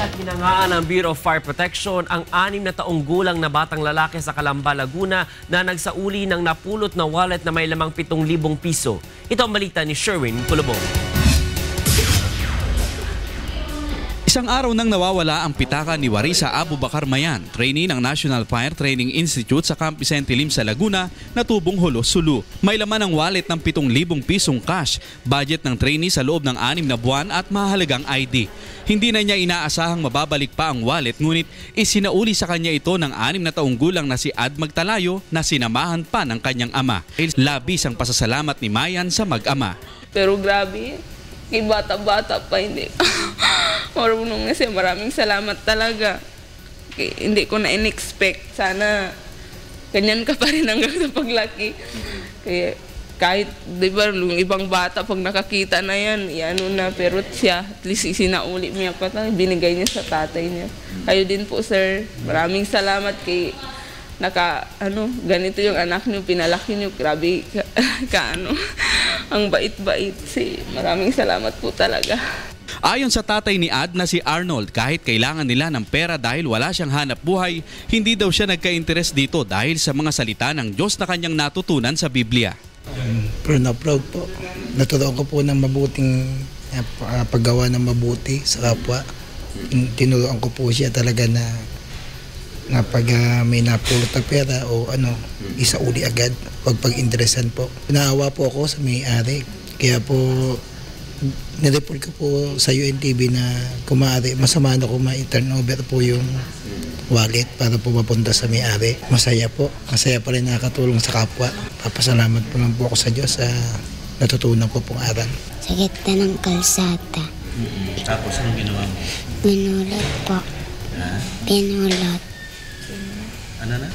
At hinangaan ng Bureau of Fire Protection ang anim na taong gulang na batang lalaki sa Calamba, Laguna na nagsauli ng napulot na wallet na may lamang 7,000 piso. Ito ang balita ni Sherwin Kulubong. Isang araw nang nawawala ang pitaka ni Warisa Abu Bakar Mayan, trainee ng National Fire Training Institute sa Camp Vicente Lim sa Laguna, natubong hulo-sulu. May laman ang wallet ng 7,000 pisong cash, budget ng trainee sa loob ng anim na buwan at mahalagang ID. Hindi na niya inaasahang mababalik pa ang wallet ngunit isinauli sa kanya ito ng anim na taong gulang na si Ad Magtalayo na sinamahan pa ng kanyang ama. Labis ang pasasalamat ni Mayan sa mag-ama. Pero grabe, kay bata-bata pa hindi. Marunong na siya. Maraming salamat talaga. Kay, hindi ko na in-expect. Sana ganyan ka pa rin hanggang sa paglaki. Kaya kahit, di ba, yung ibang bata, pag nakakita na yan, iano na, pero siya, at least isinauli niya pa tayo, binigay niya sa tatay niya. Kayo din po, sir. Maraming salamat kay naka, ano, ganito yung anak niyo, pinalaki niyo, grabe, ka, ka ano, ang bait-bait. Si, maraming salamat po talaga. Ayon sa tatay ni Ad na si Arnold, kahit kailangan nila ng pera dahil wala siyang hanap buhay, hindi daw siya nagka-interes dito dahil sa mga salita ng Diyos na kanyang natutunan sa Biblia. Proud na proud po. Natutunan ko po ng mabuting uh, paggawa ng mabuti sa kapwa. Tinuruan ko po siya talaga na na pag uh, may napulot na pera o ano, isauli agad. Huwag pag-interesan po. Naawa po ako sa may-ari. Kaya po nireport ko po sa UNTV na kumari, masama na kung ma-turn over po yung wallet para po mapunta sa may-ari. Masaya po. Masaya pa rin nakakatulong sa kapwa. Papasalamat po lang po ako sa Diyos sa natutunan ko pong aral. Sa gitna ng kalsata. Tapos anong ginawa mo? Pinulot po. Pinulot. Ano na?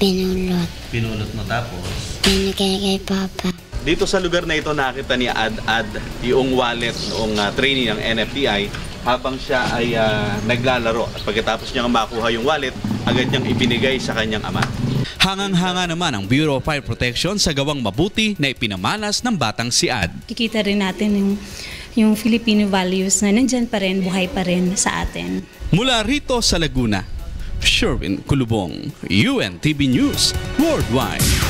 Pinulot. Pinulot mo tapos? Binigay kay Papa. Dito sa lugar na ito nakita ni Ad Ad yung wallet noong uh, trainee ng NFTI habang siya ay uh, naglalaro at pagkatapos niya makuha yung wallet agad niyang ibinigay sa kanyang ama. Hangang-hanga naman ang Bureau of Fire Protection sa gawang mabuti na ipinamalas ng batang si Ad. Kikita rin natin yung, yung Filipino values na nandyan pa rin, buhay pa rin sa atin. Mula rito sa Laguna, Sherwin Kulubong, UNTV News Worldwide.